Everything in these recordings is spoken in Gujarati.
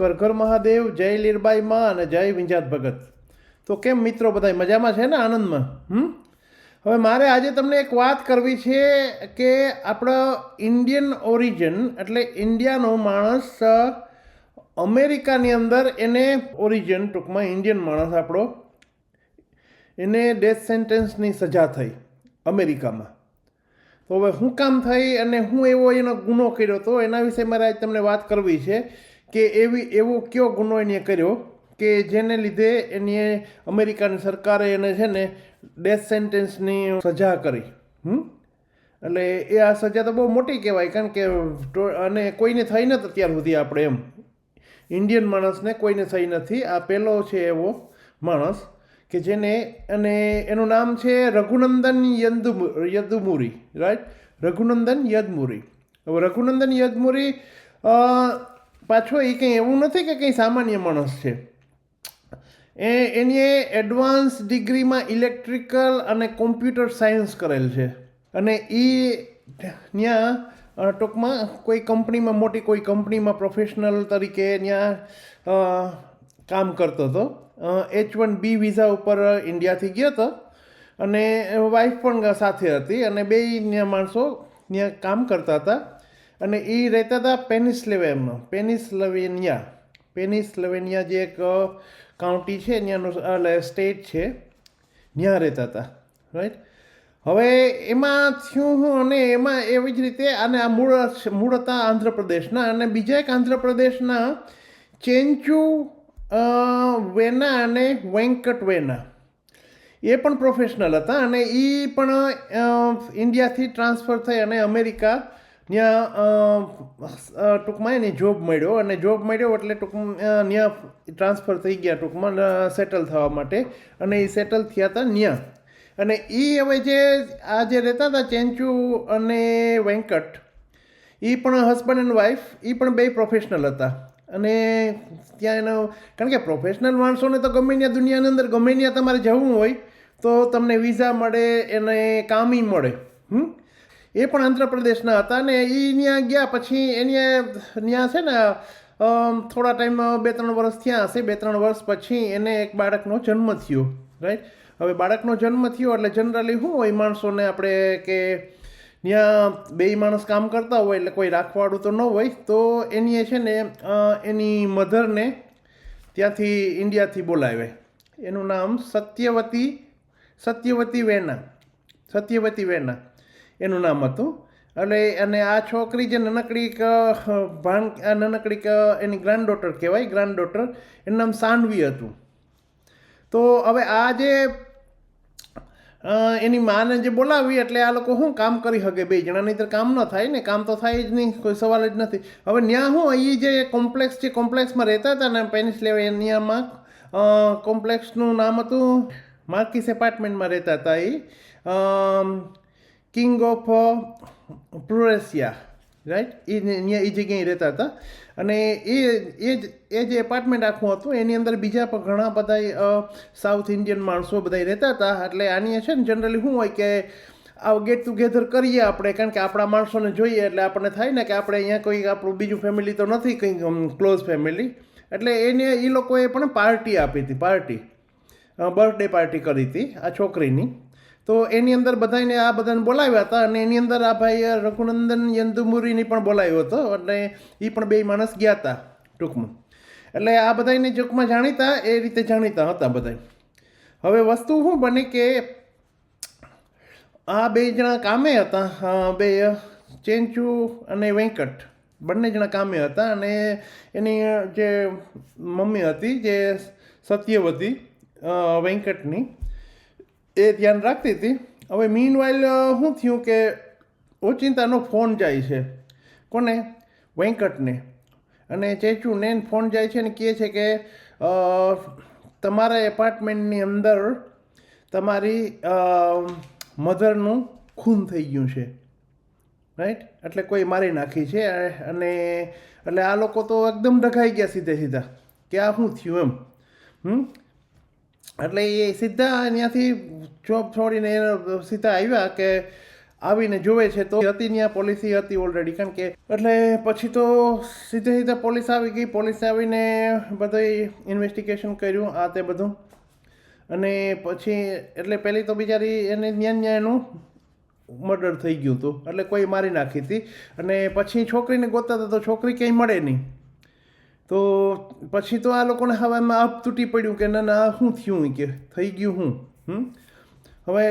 ઘર ઘર મહાદેવ, જય લીરબાઈ માં અને જય વિંજાત ભગત. તો કેમ મિત્રો બધા મજામાં છે ને આનંદમાં? હમ? હવે મારે આજે તમને એક વાત કરવી છે કે આપણો ઇન્ડિયન ઓરિજિન એટલે ઇન્ડિયાનો માણસ અમેરિકાની અંદર એને ઓરિજિન ટૂંકમાં ઇન્ડિયન માણસ આપણો એને ડેથ સેન્ટેન્સની સજા થઈ અમેરિકામાં. તો હવે શું કામ થઈ અને હું એવો એનો ગુનો કર્યો હતો એના વિશે મારે આજ તમને વાત કરવી છે કે એવી, એવો કયો ગુનો એને કર્યો કે જેને લીધે એની અમેરિકાની સરકારે એને છે ને ડેથ સેન્ટેન્સની સજા કરી, હમ? એટલે એ આ સજા તો બહુ મોટી કહેવાય, કારણ કે અને કોઈને થઈ નથી અત્યાર સુધી આપણે એમ. ઇન્ડિયન માણસને કોઈને થઈ નથી. આ પહેલો છે એવો માણસ કે જેને, અને એનું નામ છે રઘુનંદન યદુ, યદુમુરી રાઈટ રઘુનંદન યદમુરી. હવે રઘુનંદન યદમુરી પાછો એ કંઈ એવું નથી કે કંઈ સામાન્ય માણસ છે. એ એની એડવાન્સ ડિગ્રીમાં ઇલેક્ટ્રિકલ અને કોમ્પ્યુટર સાયન્સ કરેલ છે. અને એ ત્યાં ટૂંકમાં કોઈ કંપનીમાં, મોટી કોઈ કંપનીમાં પ્રોફેશનલ તરીકે ત્યાં કામ કરતો હતો. એચ વન બી વિઝા ઉપર ઇન્ડિયાથી ગયો હતો. અને વાઈફ પણ સાથે હતી અને બે માણસો ત્યાં કામ કરતા હતા. અને એ રહેતા હતા પેનિસલેવેનમાં પેનિસલેવેનિયા. પેનિસલેવેનિયા જે એક કાઉન્ટી છે ત્યાંનું એટલે સ્ટેટ છે, ત્યાં રહેતા હતા. રાઈટ હવે એમાં થયું હું અને એમાં એવી જ રીતે અને આ મૂળ મૂળ હતા આંધ્રપ્રદેશના અને બીજા એક આંધ્રપ્રદેશના ચેન્ચુ વેના અને વેંકટ વેના એ પણ પ્રોફેશનલ હતા અને એ પણ ઇન્ડિયાથી ટ્રાન્સફર થઈ અને અમેરિકા ત્યાં ટૂંકમાં એને જોબ મળ્યો અને જોબ મળ્યો એટલે ટૂંકમાં ત્યાં ટ્રાન્સફર થઈ ગયા ટૂંકમાં સેટલ થવા માટે અને એ સેટલ થયા હતા ત્યાં અને એ હવે જે, આ જે રહેતા હતા ચેન્ચુ અને વેંકટ એ પણ હસબન્ડ એન્ડ વાઈફ એ પણ બે પ્રોફેશનલ હતા. અને ત્યાં એનો, કારણ કે પ્રોફેશનલ માણસોને તો ગમે ત્યાં દુનિયાની અંદર ગમે ત્યાં તમારે જવું હોય, તો તમને વિઝા મળે, એને કામી મળે. હમ? એ પણ આંધ્રપ્રદેશના હતા ને એ ત્યાં ગયા પછી એની ત્યાં છે ને થોડા ટાઈમ બે ત્રણ વર્ષ થયા હશે બે ત્રણ વર્ષ પછી એને એક બાળકનો જન્મ થયો રાઈટ હવે બાળકનો જન્મ થયો એટલે જનરલી શું હોય, માણસોને આપણે કે ત્યાં બે માણસ કામ કરતા હોય એટલે કોઈ રાખવાળું તો ન હોય, તો એની છે ને એની મધરને ત્યાંથી ઇન્ડિયાથી બોલાવે. એનું નામ સત્યવતી સત્યવતી વેના સત્યવતી વેના. એનું નામ હતું. એટલે અને આ છોકરી જે નાનકડી ભાણ, આ નાનકડી એની ગ્રાન્ડ ડોટર કહેવાય ગ્રાન્ડ ડોટર એનું નામ સાનવી હતું. તો હવે આ જે એની માને જે બોલાવી એટલે આ લોકો શું કામ કરી શકે બે જણા નહીં કામ ન થાય ને, કામ તો થાય જ નહીં, કોઈ સવાલ જ નથી. હવે ત્યાં શું એ જે કોમ્પ્લેક્સ જે કોમ્પ્લેક્સમાં રહેતા હતા ને, પેનિસ લેવેનિયામાં કોમ્પ્લેક્સનું નામ હતું, માર્કિસ એપાર્ટમેન્ટમાં રહેતા હતા એ. કિંગ ઓફ પ્રુરેશિયા રાઈટ એ ત્યાં એ જગ્યાએ રહેતા હતા. અને એ એ જ, એ જે એપાર્ટમેન્ટ આખું હતું, એની અંદર બીજા પણ ઘણા બધા સાઉથ ઇન્ડિયન માણસો બધા રહેતા હતા. એટલે આની છે ને જનરલી શું હોય કે આ ગેટ ટુગેધર કરીએ આપણે, કારણ કે આપણા માણસોને જોઈએ, એટલે આપણને થાય ને કે આપણે અહીંયા કોઈ આપણું બીજું ફેમિલી તો નથી કંઈ ક્લોઝ ફેમિલી એટલે એને એ લોકોએ પણ પાર્ટી આપી હતી પાર્ટી બર્થડે પાર્ટી કરી હતી, આ છોકરીની. તો એની અંદર બધાને આ બધાને બોલાવ્યા હતા અને એની અંદર આ ભાઈ રઘુનંદન યંદુમુરીની પણ બોલાવ્યો હતો અને એ પણ બે માણસ ગયા હતા ટૂંકમાં. એટલે આ બધાને ટૂંકમાં જાણીતા, એ રીતે જાણીતા હતા બધા હવે વસ્તુ શું બને કે આ બે જણા કામે હતા બે ચેન્ચુ અને વેંકટ. બંને જણા કામે હતા અને એની જે મમ્મી હતી, જે સત્યવતી વેંકટની એ ધ્યાન રાખતી હતી. હવે મીન વાઇલ શું થયું કે ઓચિંતાનો ફોન જાય છે. કોને? વેંકટને. અને ચેચુને ફોન જાય છે ને કહે છે કે તમારા એપાર્ટમેન્ટની અંદર તમારી મધરનું ખૂન થઈ ગયું છે. રાઈટ એટલે કોઈ મારી નાખી છે અને, એટલે આ લોકો તો એકદમ ડઘાઈ ગયા સીધે સીધા કે આ શું થયું એમ. હમ? એટલે એ સીધા ત્યાંથી જોબ છોડીને સીધા આવ્યા કે આવીને જોવે છે તો હતી ત્યાં પોલિસી હતી ઓલરેડી કારણ કે એટલે પછી તો સીધે સીધે પોલીસ આવી ગઈ પોલીસ આવીને બધું ઇન્વેસ્ટિગેશન કર્યું, આ તે બધું. અને પછી એટલે પહેલી તો બિચારી એને ન્યા ન્યા એનું મર્ડર થઈ ગયું હતું. એટલે કોઈ મારી નાખી હતી. અને પછી છોકરીને ગોતતા હતા તો છોકરી ક્યાંય મળે નહીં. તો પછી તો આ લોકોને હવે એમાં અપ તૂટી પડ્યું કે ના ના હું થયું કે? થઈ ગયું હું હવે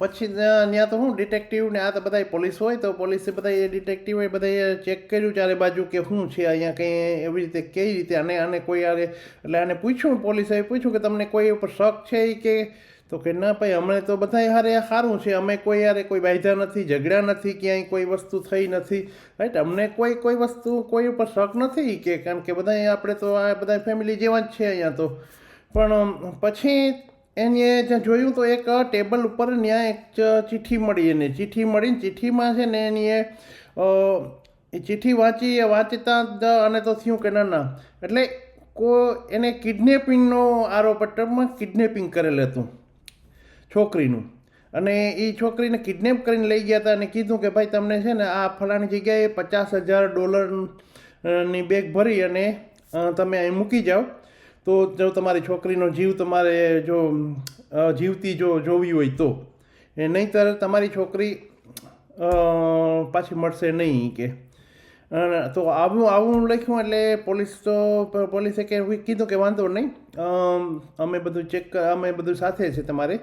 પછી ત્યાં તો હું ડિટેક્ટિવ ને આ તો બધા પોલીસ હોય, તો પોલીસે બધા એ ડિટેક્ટિવે બધાએ ચેક કર્યું ચારે બાજુ કે શું છે, અહીંયા કંઈ એવી રીતે કઈ રીતે અને આને કોઈ આરે, એટલે આને પૂછ્યું પોલીસે પૂછ્યું કે તમને કોઈ ઉપર શક છે કે? તો કે ના ભાઈ, અમને તો બધા હારે સારું છે. અમે કોઈ યારે કોઈ બાંધ્યા નથી ઝઘડ્યા નથી, ક્યાંય કોઈ વસ્તુ થઈ નથી. રાઈટ અમને કોઈ કોઈ વસ્તુ, કોઈ ઉપર શક નથી કે, કારણ કે બધા આપણે તો આ બધા ફેમિલી જેવા જ છે અહીંયા તો. પણ પછી એને જ્યાં જોયું તો એક ટેબલ ઉપર ત્યાં એક ચિઠ્ઠી મળી એને. ચિઠ્ઠી મળીને ચિઠ્ઠીમાં છે ને એની એ ચિઠ્ઠી વાંચી વાંચતા જ અને તો થયું કે ના ના. એટલે કો, એને કિડનેપિંગનો આરોપ કિડનેપિંગ કરેલ હતું. છોકરીનું. અને એ છોકરીને કિડનેપ કરીને લઈ ગયા હતા અને કીધું કે ભાઈ, તમને છે ને આ ફલાણી જગ્યાએ પચાસ હજાર ડોલરની બેગ ભરી અને તમે અહીં મૂકી જાઓ. તો જો તમારી છોકરીનો જીવ તમારે જો જીવતી જો જોવી હોય તો. એ નહીંતર તમારી છોકરી પાછી મળશે નહીં કે. તો આવું આવું લખ્યું એટલે પોલીસ તો, પોલીસે કે, કીધું કે વાંધો નહીં. અમે બધું ચેક, અમે બધું સાથે છે તમારે.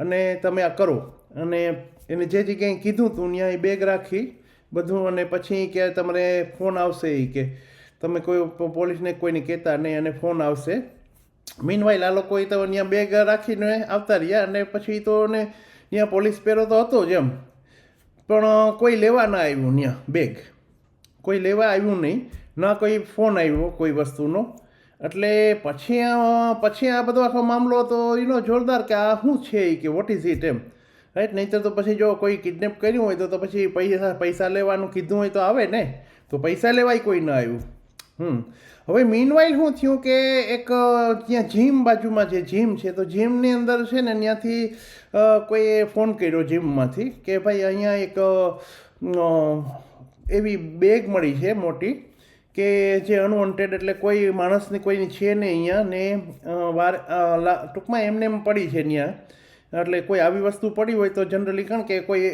અને તમે આ કરો. અને એને જે જગ્યાએ કીધું તું, ત્યાં એ બેગ રાખી, બધું અને પછી કે તમારે ફોન આવશે એ કે તમે કોઈ પોલીસને કોઈને કહેતા નહીં અને ફોન આવશે. મીનવાઇલ આ લોકોએ તો ત્યાં બેગ રાખીને આવતા રહ્યા અને પછી તો ને ત્યાં પોલીસ પહેરો તો હતો જ એમ. પણ કોઈ લેવા ના આવ્યું ત્યાં બેગ કોઈ લેવા આવ્યું નહીં. ના કોઈ ફોન આવ્યો કોઈ વસ્તુનો. એટલે પછી પછી આ બધો આખો મામલો તો એનો જોરદાર કે આ શું છે કે વોટ ઇઝ ઇટ એમ? રાઈટ નહીંતર તો પછી જો કોઈ કિડનેપ કર્યું હોય તો તો પછી પૈસા પૈસા લેવાનું કીધું હોય તો આવે ને? તો પૈસા લેવાય કોઈ ન આવ્યું. હમ. હવે મીનવાઇલ શું થયું કે એક, ત્યાં જીમ બાજુમાં જે જીમ છે, તો જીમની અંદર છે ને ત્યાંથી કોઈએ ફોન કર્યો જીમમાંથી કે ભાઈ અહીંયા એક એવી બેગ મળી છે મોટી. કે જે અનવોન્ટેડ એટલે કોઈ માણસની કોઈની છે નહીં અહીંયા ને વાર ટૂંકમાં એમને એમ પડી છે ત્યાં. એટલે કોઈ આવી વસ્તુ પડી હોય તો જનરલી કારણ કે કોઈ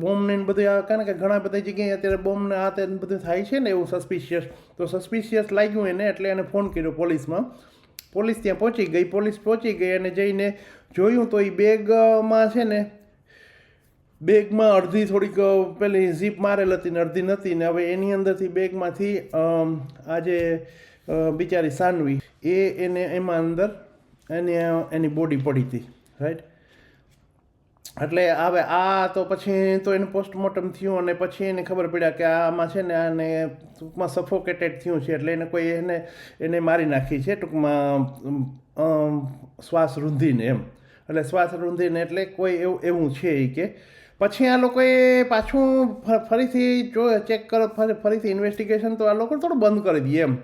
બોમ્બને બધું કારણ કે ઘણા બધા જગ્યાએ અત્યારે બોમ્બને આ તે બધું થાય છે ને એવું સસ્પિશિયસ તો સસ્પિશિયસ લાગ્યું એને એટલે એને ફોન કર્યો પોલીસમાં. પોલીસ ત્યાં પહોંચી ગઈ, પોલીસ પહોંચી ગઈ અને જઈને જોયું તો એ બેગમાં છે ને બેગમાં અડધી થોડીક પેલી ઝીપ મારેલ હતી ને અડધી નથી ને હવે એની અંદરથી બેગમાંથી આજે બિચારી સાનવી, એ એને એમાં અંદર એને, એની બોડી પડી હતી રાઈટ એટલે હવે આ તો પછી તો એનું પોસ્ટમોર્ટમ થયું અને પછી એને ખબર પડ્યા કે આમાં છે ને આને ટૂંકમાં સફોકેટેડ થયું છે એટલે એને કોઈ એને એને મારી નાખી છે ટૂંકમાં શ્વાસ રૂંધીને એમ. એટલે શ્વાસ રૂંધીને એટલે કોઈ એવું એવું છે એ કે પછી આ લોકોએ પાછું ફરીથી જો ચેક કરો, ફરી- ફરીથી ઇન્વેસ્ટિગેશન તો આ લોકો થોડું બંધ કરી દઈએ એમ.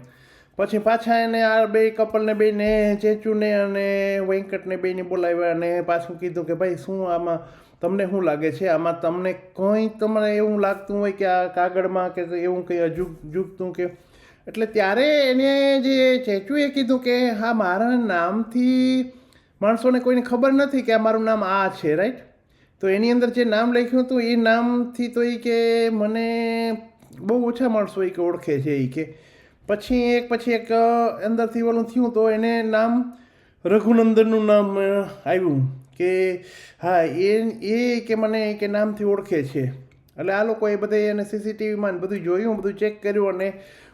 પછી પાછા એને આ બે કપલને બેને ચેચુને અને વેંકટને બેને બોલાવ્યા અને પાછું કીધું કે ભાઈ શું આમાં તમને શું લાગે છે? આમાં તમને કંઈ તમને એવું લાગતું હોય કે આ કાગળમાં કે એવું કંઈ અજુગ, જુગતું કે એટલે ત્યારે એને જે ચેચુએ કીધું કે હા, મારા નામથી માણસોને કોઈને ખબર નથી કે આ મારું નામ આ છે રાઈટ તો એની અંદર જે નામ લખ્યું હતું, એ નામથી તો એ કે મને બહુ ઓછા માણસો એ કે ઓળખે છે એ કે. પછી એક પછી એક અંદરથી ઓલું થયું તો એને નામ રઘુનંદનનું નામ આવ્યું કે, હા, એ એ કે મને કે નામથી ઓળખે છે. એટલે આ લોકોએ બધે એને સીસીટીવીમાં બધું જોયું, બધું ચેક કર્યું અને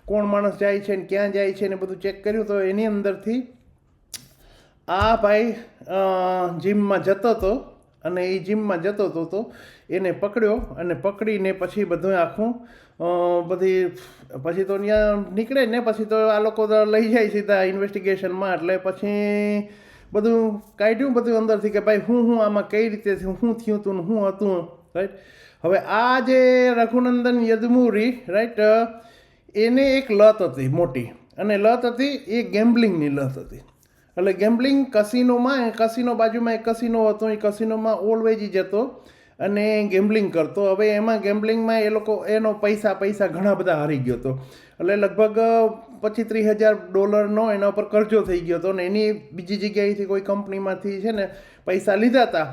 કોણ માણસ જાય છે ને ક્યાં જાય છે ને બધું ચેક કર્યું. તો એની અંદરથી આ ભાઈ જીમમાં જતો હતો અને એ જીમમાં જતો હતો તો એને પકડ્યો અને પકડીને પછી બધું આખું બધી, પછી તો ત્યાં નીકળે ને પછી તો આ લોકો તો લઈ જાય સીધા ઇન્વેસ્ટિગેશનમાં એટલે પછી બધું કાઢ્યું બધું અંદરથી કે ભાઈ હું હું આમાં કઈ રીતે થયું શું થયું હતું ને શું હતું રાઈટ હવે આ જે રઘુનંદન યદમુરી રાઈટ એને એક લત હતી મોટી. અને લત હતી એ ગેમ્બલિંગની લત હતી. એટલે ગેમ્બલિંગ કસિનોમાં કસિનો બાજુમાં એક કસિનો હતો, એ કસિનોમાં ઓલવેજ જતો અને ગેમ્બલિંગ કરતો. હવે એમાં ગેમ્બલિંગમાં એ લોકો, એનો પૈસા પૈસા ઘણા બધા હારી ગયો હતો. એટલે લગભગ પચીસ ત્રીસ હજાર ડોલરનો એના ઉપર કરજો થઈ ગયો હતો ને એની બીજી જગ્યાએથી કોઈ કંપનીમાંથી છે ને પૈસા લીધા હતા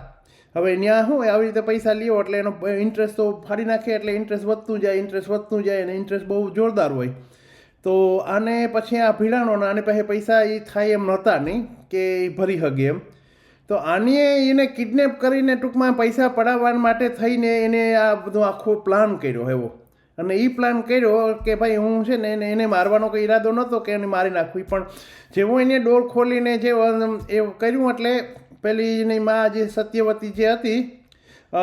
હવે ત્યાં શું આવી રીતે પૈસા લ્યો એટલે એનો ઇન્ટરેસ્ટ તો ફાડી નાખે એટલે ઇન્ટરેસ્ટ વધતું જાય ઇન્ટરેસ્ટ વધતું જાય અને ઇન્ટરેસ્ટ બહુ જોરદાર હોય. તો આને પછી આ ભીડાણોના આને પાસે પૈસા એ થાય એમ નહોતા નહીં કે એ ભરી શકે એમ. તો આને એને કિડનેપ કરીને ટૂંકમાં પૈસા પડાવવા માટે થઈને એને આ બધો આખો પ્લાન કર્યો એવો. અને એ પ્લાન કર્યો કે ભાઈ હું છે ને એને મારવાનો કોઈ ઈરાદો નહોતો કે એને મારી નાખવી પણ જેવું એને ડોર ખોલીને જે એ કર્યું એટલે પેલી એની માં જે સત્યવતી જે હતી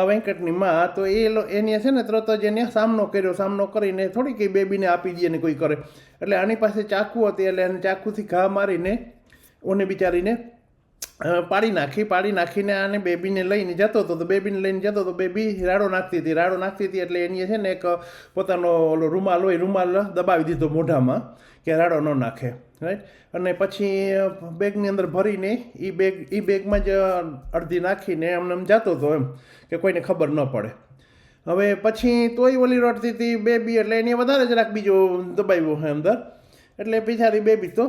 વેંકટની માં, તો એ એને છે ને તરત જ એને સામનો કર્યો. સામનો કરીને થોડી કંઈ બેબીને આપી દે ને કોઈ કરે. એટલે આની પાસે ચાકુ હતી એટલે એને ચાકુથી ઘા મારીને ઓને બિચારીને પાડી નાખી, પાડી નાખીને આને બેબીને લઈને જતો હતો. તો બેબીને લઈને જતો તો બેબી રાડો નાખતી હતી, રાડો નાખતી હતી એટલે એની છે ને એક પોતાનો ઓલો રૂમાલ હોય, રૂમાલ દબાવી દીધો મોઢામાં કે રાડો ન નાખે રાઈટ અને પછી બેગની અંદર ભરીને એ બેગ એ બેગમાં જ અડધી નાખીને એમને એમ જતો હતો એમ કે કોઈને ખબર ન પડે. હવે પછી તોય ઓલી રોટતી હતી બેબી એટલે એને વધારે જરાક બીજો દબાવ્યો હોય અંદર. એટલે બિચારી બેબી તો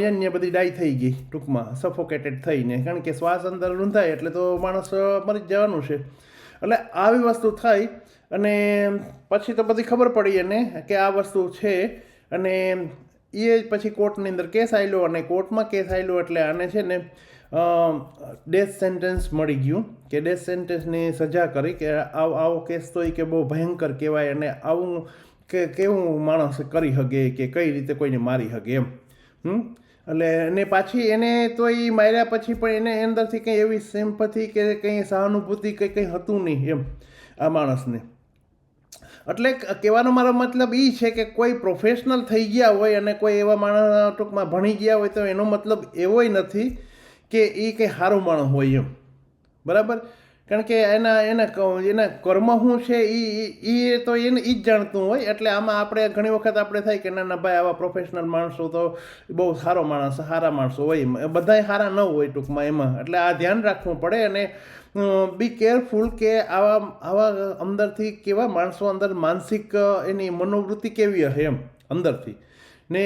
અન્ય બધી ડાઈ થઈ ગઈ ટૂંકમાં સફોકેટેડ થઈને. કારણ કે શ્વાસ અંદર રૂંધાય એટલે તો માણસ મરી જ જવાનું છે. એટલે આવી વસ્તુ થઈ અને પછી તો બધી ખબર પડી એને કે આ વસ્તુ છે અને એ પછી કોર્ટની અંદર કેસ આવેલો અને કોર્ટમાં કેસ આવેલો એટલે આને છે ને ડેથ સેન્ટેન્સ મળી ગયું કે ડેથ સેન્ટેન્સની સજા કરી કે આવો આવો કેસ તો એ કે બહુ ભયંકર કહેવાય અને આવું કે કેવું માણસ કરી શકે કે કઈ રીતે કોઈને મારી શકે એમ. હમ? એટલે અને પાછી એને તો એ માર્યા પછી પણ એને અંદરથી કંઈ એવી સેમ્પથી કે કંઈ સહાનુભૂતિ કંઈ કંઈ હતું નહીં એમ આ માણસને. એટલે કહેવાનો મારો મતલબ એ છે કે કોઈ પ્રોફેશનલ થઈ ગયા હોય અને કોઈ એવા માણસ ટૂંકમાં ભણી ગયા હોય તો એનો મતલબ એવોય નથી કે એ કંઈ સારું માણસ હોય એમ. બરાબર? કારણ કે એના એના એના કર્મ શું છે એ એ તો એને એ જ જાણતું હોય, એટલે આમાં આપણે ઘણી વખત આપણે થાય કે ના ના ભાઈ આવા પ્રોફેશનલ માણસો તો બહુ સારો માણસ, સારા માણસો હોય એમ. બધાય સારા ન હોય ટૂંકમાં એમાં. એટલે આ ધ્યાન રાખવું પડે અને બી કેરફુલ કે આવા આવા અંદરથી કેવા માણસો અંદર માનસિક એની મનોવૃત્તિ કેવી હશે એમ, અંદરથી. ને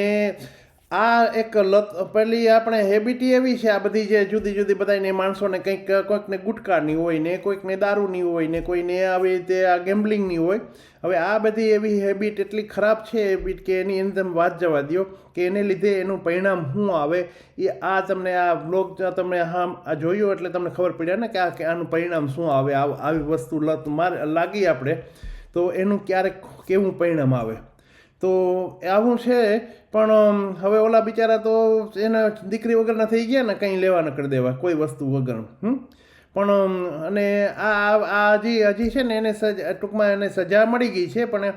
આ એક લત પેલી આપણે હેબિટ એવી છે આ બધી જે જુદી જુદી બધાને માણસોને કંઈક, કોઈકને ગુટકાની હોય ને, કોઈકને દારૂની હોય ને, કોઈને આવી રીતે આ ગેમ્બલિંગની હોય. હવે આ બધી એવી હેબિટ એટલી ખરાબ છે હેબિટ કે એની અંદર વાત જવા દો કે એને લીધે એનું પરિણામ શું આવે, એ આ તમને આ બ્લોગ તમે હા આ જોયું એટલે તમને ખબર પડ્યા ને કે આ કે આનું પરિણામ શું આવે, આવી વસ્તુ લત માર, લાગી આપણે. તો એનું ક્યારેક કેવું પરિણામ આવે? તો આવું છે, પણ હવે ઓલા બિચારા તો એના દીકરી વગરના થઈ ગયા ને કંઈ લેવા ન કરી દેવા, કોઈ વસ્તુ વગર પણ અને આ, આ- હજી હજી છે ને એને સજા, ટૂંકમાં એને સજા મળી ગઈ છે, પણ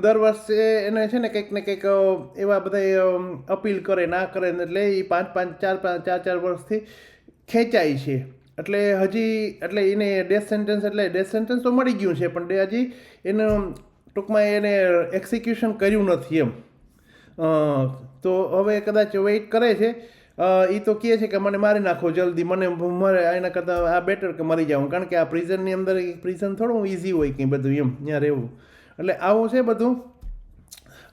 દર વર્ષે એને છે ને કંઈક ને કંઈક એવા બધા અપીલ કરે, ના કરે, ને એટલે એ પાંચ પાંચ, ચાર પાંચ, ચાર ચાર વર્ષથી ખેંચાય છે. એટલે હજી, એટલે એને ડેથ સેન્ટેન્સ એટલે ડેથ સેન્ટેન્સ તો મળી ગયું છે, પણ હજી એનું ટૂંકમાં એને એક્ઝિક્યુશન કર્યું નથી એમ. તો હવે કદાચ વેઇટ કરે છે. એ તો કહે છે કે મને મારી નાખો જલ્દી, મને મરે એના કરતાં આ બેટર કે મરી જાઉં. કારણ કે આ પ્રિઝનની અંદર પ્રિઝન થોડું ઇઝી હોય કંઈ બધું એમ, ત્યાં રહેવું. એટલે આવું છે બધું.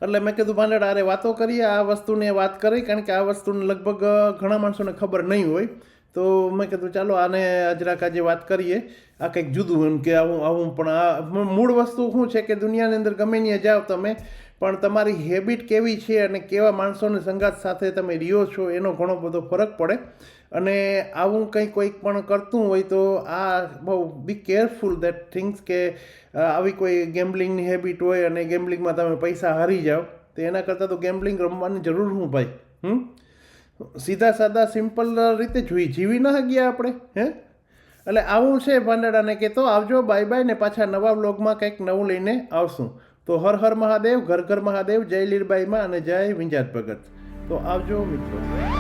એટલે મેં કીધું, ભાંડડા અરે વાતો કરીએ, આ વસ્તુને વાત કરી. કારણ કે આ વસ્તુને લગભગ ઘણા માણસોને ખબર નહીં હોય. તો મેં કીધું, ચાલો, આને અજરાક આજે વાત કરીએ. આ કંઈક જુદું એમ કે આવું આવું, પણ આ મૂળ વસ્તુ શું છે કે દુનિયાની અંદર ગમે ત્યાં જાઓ તમે, પણ તમારી હેબિટ કેવી છે અને કેવા માણસોની સંગાત સાથે તમે રહ્યો છો, એનો ઘણો બધો ફરક પડે. અને આવું કંઈ કોઈક પણ કરતું હોય તો આ બહુ બી કેરફુલ દેટ થિંગ્સ કે આવી કોઈ ગેમ્બલિંગની હેબિટ હોય અને ગેમ્બલિંગમાં તમે પૈસા હારી જાઓ, તો એના કરતાં તો ગેમ્બલિંગ રમવાની જરૂર શું ભાઈ? હમ? સીધા સાદા સિમ્પલ રીતે જોઈ જીવી ન ગયા આપણે, હે? એટલે આવું છે ભાંડડાને કે તો આવજો બાય બાય ને પાછા નવા બ્લોગમાં કંઈક નવું લઈને આવશું. તો હર હર મહાદેવ, ઘર ઘર મહાદેવ, જય લીરબાઈમાં અને જય વિંજાત ભગત. તો આવજો મિત્રો.